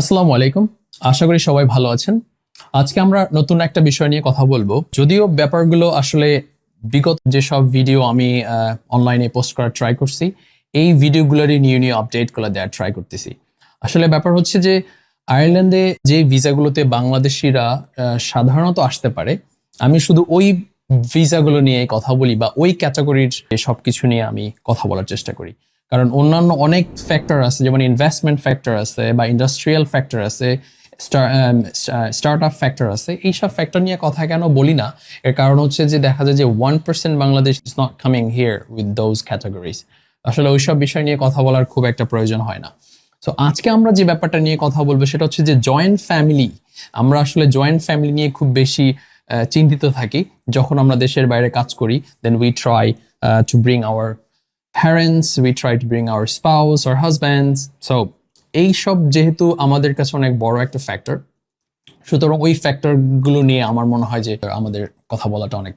আসসালামু আলাইকুম। আশা করি সবাই ভালো আছেন। আজকে আমরা নতুন একটা বিষয় নিয়ে কথা বলব। যদিও ব্যাপারগুলো আসলে বিগত যেসব ভিডিও আমি অনলাইনে পোস্ট করার ট্রাই করছি, এই ভিডিওগুলোরই নিউ নিউ আপডেটগুলো দেওয়ার ট্রাই করতেছি। আসলে ব্যাপার হচ্ছে যে আয়ারল্যান্ডে যে ভিসাগুলোতে বাংলাদেশিরা সাধারণত আসতে পারে, আমি শুধু ওই ভিসাগুলো নিয়ে কথা বলি বা ওই ক্যাটাগরির সব কিছু নিয়ে আমি কথা বলার চেষ্টা করি। কারণ অন্যান্য অনেক ফ্যাক্টর আছে, যেমন ইনভেস্টমেন্ট ফ্যাক্টর আছে বা ইন্ডাস্ট্রিয়াল ফ্যাক্টর আছে স্টার্ট আপ ফ্যাক্টর আছে, এইসব ফ্যাক্টর নিয়ে কথা কেন বলি না? এর কারণ হচ্ছে যে দেখা যায় যে one percent Bangladesh is not coming here with those categories আসলে ওইসব বিষয় নিয়ে কথা বলার খুব একটা প্রয়োজন হয় না। সো আজকে আমরা যে ব্যাপারটা নিয়ে কথা বলব সেটা হচ্ছে যে জয়েন্ট ফ্যামিলি আমরা আসলে জয়েন্ট ফ্যামিলি নিয়ে খুব বেশি চিন্তিত থাকি। যখন আমরা দেশের বাইরে কাজ করি then we try to bring our parents, we try to bring our spouse or husbands so, এইসব যেহেতু আমাদের কাছে অনেক বড় একটা ফ্যাক্টর সুতরাং ওই ফ্যাক্টরগুলো নিয়ে আমার মনে হয় যে আমাদের কথা বলাটা অনেক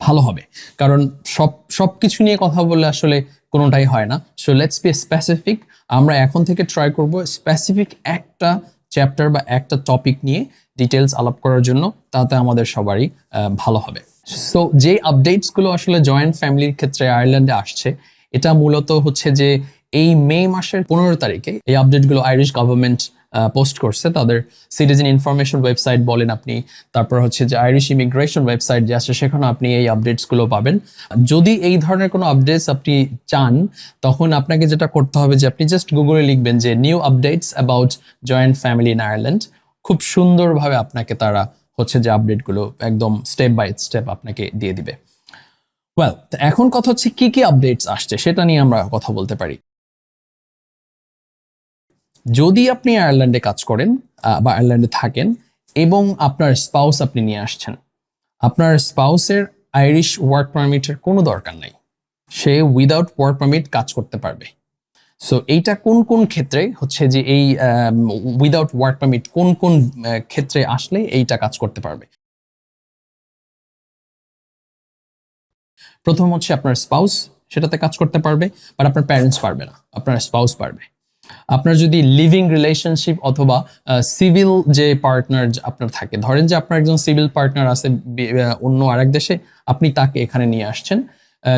ভালো হবে। কারণ সব সব কিছু নিয়ে কথা বললে আসলে কোনোটাই হয় না। সো লেটস বি স্পেসিফিক আমরা এখন থেকে ট্রাই করব স্পেসিফিক একটা চ্যাপ্টার বা একটা টপিক নিয়ে ডিটেলস আলাপ করার জন্য, তাতে আমাদের সবারই ভালো হবে। সো যে আপডেটসগুলো আসলে জয়েন্ট ফ্যামিলির ক্ষেত্রে আয়ারল্যান্ডে আসছে এটা মূলত হচ্ছে যে এই মে মাসের পনেরো তারিখে এই আপডেটগুলো আইরিশ গভর্নমেন্ট পোস্ট করছে। তাদের সিটিজেন ইনফরমেশন ওয়েবসাইট বলেন আপনি, তারপর হচ্ছে যে আইরিশ ইমিগ্রেশন ওয়েবসাইট যে আছে সেখানে আপনি এই আপডেটসগুলো পাবেন। যদি এই ধরনের কোনো আপডেটস আপনি চান, তখন আপনাকে যেটা করতে হবে যে আপনি জাস্ট গুগলে লিখবেন যে new updates about joint family in Ireland খুব সুন্দরভাবে আপনাকে তারা হচ্ছে যে আপডেটগুলো একদম স্টেপ বাই স্টেপ আপনাকে দিয়ে দিবে। ওয়েল এখন কথা হচ্ছে কি কি আপডেটস আসছে সেটা নিয়ে আমরা কথা বলতে পারি। যদি আপনি আয়ারল্যান্ডে কাজ করেন বা আয়ারল্যান্ডে থাকেন এবং আপনার স্পাউস আপনি নিয়ে আসছেন, আপনার স্পাউসের আইরিশ ওয়ার্ক পারমিটের কোনো দরকার নাই। সে উইদাউট ওয়ার্ক পারমিট কাজ করতে পারবে। সো এইটা কোন কোন ক্ষেত্রে? হচ্ছে যে এই উইদাউট ওয়ার্ক পারমিট কোন কোন ক্ষেত্রে আসলে এইটা কাজ করতে পারবে। প্রথম হচ্ছে আপনার স্পাউস সেটাতে কাজ করতে পারবে বাট আপনার প্যারেন্টস পারবে না, আপনার স্পাউস পারবে। আপনার যদি লিভিং রিলেশনশিপ অথবা সিভিল যে পার্টনার আপনার থাকে, ধরেন যে আপনার একজন সিভিল পার্টনার আছে অন্য আরেক দেশে, আপনি তাকে এখানে নিয়ে আসছেন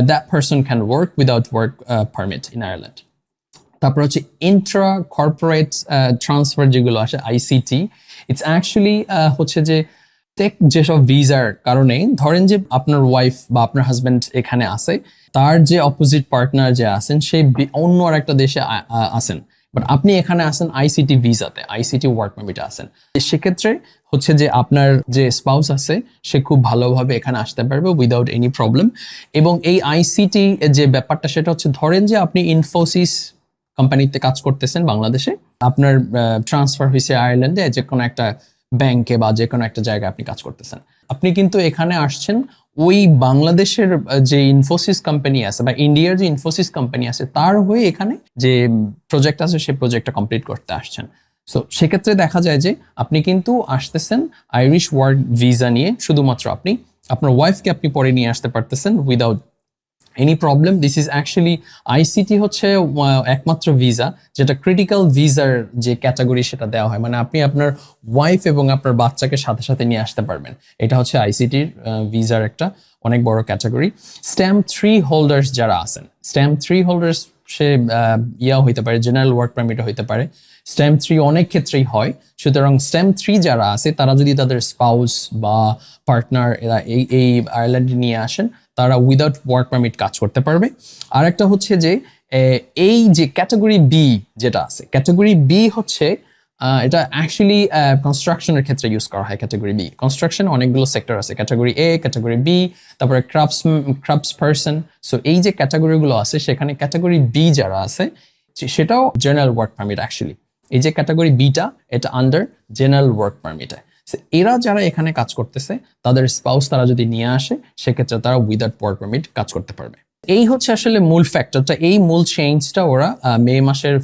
that person can work without work permit in Ireland তারপর হচ্ছে ইন্ট্রা কর্পোরেট ট্রান্সফার যেগুলো আসে আইসিটি ইটস অ্যাকচুয়ালি হচ্ছে যে টেক যেসব ভিসার কারণে ধরেন যে আপনার ওয়াইফ বা আপনার হাজব্যান্ড এখানে আছে, তার যে অপোজিট পার্টনার যে আছেন, সে বি- অন্য আর একটা দেশে আছেন। বাট আপনি এখানে আসেন আইসিটি ভিসাতে আইসিটি ওয়ার্ক পারমিটে আছেন। সেক্ষেত্রে হচ্ছে যে আপনার যে স্পাউস আছে, সে খুব ভালোভাবে এখানে আসতে পারবে উইদাউট এনি প্রবলেম এবং এই আইসিটি যে ব্যাপারটা, সেটা হচ্ছে ধরেন যে আপনি ইনফোসিস কোম্পানিতে কাজ করতেছেন বাংলাদেশে, আপনার ট্রান্সফার হয়েছে আয়ারল্যান্ডে যে কোনো একটা ব্যাংকে বা যে কোনো একটা জায়গায় আপনি কাজ করতেছেন। আপনি কিন্তু এখানে আসছেন, ওই বাংলাদেশের যে ইনফোসিস কোম্পানি আছে বা ইন্ডিয়ার যে ইনফোসিস কোম্পানি আছে, তার হয়ে এখানে যে প্রজেক্ট আছে সেই প্রজেক্টটা কমপ্লিট করতে আসছেন। সো সেক্ষেত্রে দেখা যায় যে আপনি কিন্তু আসতেছেন আইরিশ ওয়ার্ক ভিসা নিয়ে, শুধুমাত্র আপনি। আপনার ওয়াইফকে আপনি পরে নিয়ে আসতে পারতেছেন without any problem this is actually ICT হচ্ছে একমাত্র ভিসা যেটা ক্রিটিক্যাল ভিসার যে ক্যাটাগরি সেটা দেওয়া হয়। মানে আপনি আপনার ওয়াইফ এবং আপনার বাচ্চাকে সাথে সাথে নিয়ে আসতে পারবেন। এটা হচ্ছে আইসিটির ভিসার একটা অনেক বড় ক্যাটাগরি স্ট্যাম্প থ্রি হোল্ডার্স যারা আছেন স্ট্যাম্প থ্রি হোল্ডার্স সে ইয়া হইতে পারে জেনারেল ওয়ার্ক পারমিট হইতে পারে। স্ট্যাম্প থ্রি অনেক ক্ষেত্রেই হয়। সুতরাং স্ট্যাম্প থ্রি যারা আছে, তারা যদি তাদের স্পাউস বা পার্টনার এরা এই এই আয়ারল্যান্ডে নিয়ে আসেন, তারা উইদাউট ওয়ার্ক পারমিট কাজ করতে পারবে। আর একটা হচ্ছে যে এই যে ক্যাটাগরি বি যেটা আছে ক্যাটাগরি বি হচ্ছে এটা অ্যাকচুয়ালি কনস্ট্রাকশনের ক্ষেত্রে ইউজ করা হয় ক্যাটাগরি বি কনস্ট্রাকশন অনেকগুলো সেক্টর আছে ক্যাটাগরি এ ক্যাটাগরি বি তারপরে ক্রাফটস ক্রাফটস পার্সন সো এই যে ক্যাটাগরিগুলো আছে, সেখানে ক্যাটাগরি বি যারা আছে সেটাও জেনারেল ওয়ার্ক পারমিট অ্যাকচুয়ালি এই যে ক্যাটাগরি বিটা এটা আন্ডার জেনারেল ওয়ার্ক পারমিটে এরা যারা এখানে কাজ করতেছে, তাদের স্পাউস তারা যদি নিয়ে আসে, সেক্ষেত্রে তারা উইদাউট ওয়ার্ক পারমিট কাজ করতে পারবে। এই হচ্ছে আসলে মূল ফ্যাক্টরটা এই মূল চেঞ্জটা ওরা মে মাসের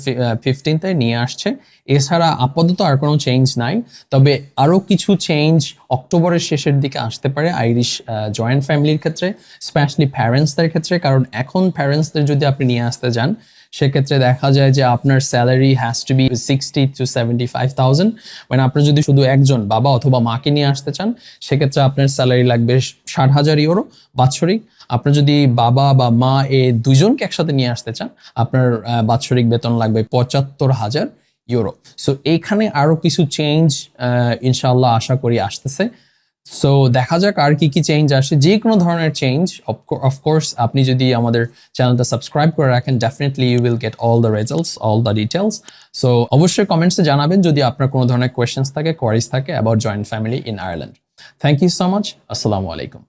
ফিফটিনতে নিয়ে আসছে। এছাড়া আপাতত আর কোনো চেঞ্জ নাই। তবে আরও কিছু চেঞ্জ অক্টোবরের শেষের দিকে আসতে পারে আইরিশ জয়েন্ট ফ্যামিলির ক্ষেত্রে স্পেশালি প্যারেন্টসদের ক্ষেত্রে। কারণ এখন প্যারেন্টসদের যদি আপনি নিয়ে আসতে যান, সেক্ষেত্রে দেখা যায় যে আপনার salary has to be sixty two seventy five thousand মানে আপনি যদি শুধু একজন বাবা অথবা মাকে নিয়ে আসতে চান, সেক্ষেত্রে আপনার স্যালারি লাগবে ষাট হাজার ইউরো বাৎসরিক। আপনার যদি বাবা বা মা এ দুজনকে একসাথে নিয়ে আসতে চান, আপনার বাৎসরিক বেতন লাগবে পঁচাত্তর হাজার ইউরো। সো এইখানে আরও কিছু চেঞ্জ ইনশাল্লাহ আশা করি আসতেছে। সো দেখা যাক আর কি কি চেঞ্জ আসে। যে কোনো ধরনের চেঞ্জ অফকোর্স আপনি যদি আমাদের চ্যানেলটা সাবস্ক্রাইব করে রাখেন definitely you will get all the results all the details so অবশ্যই কমেন্টসে জানাবেন যদি আপনার কোনো ধরনের কোয়েশ্চেন্স থাকে কোয়ারিজ থাকে about joint family in Ireland thank you so much আসসালামু আলাইকুম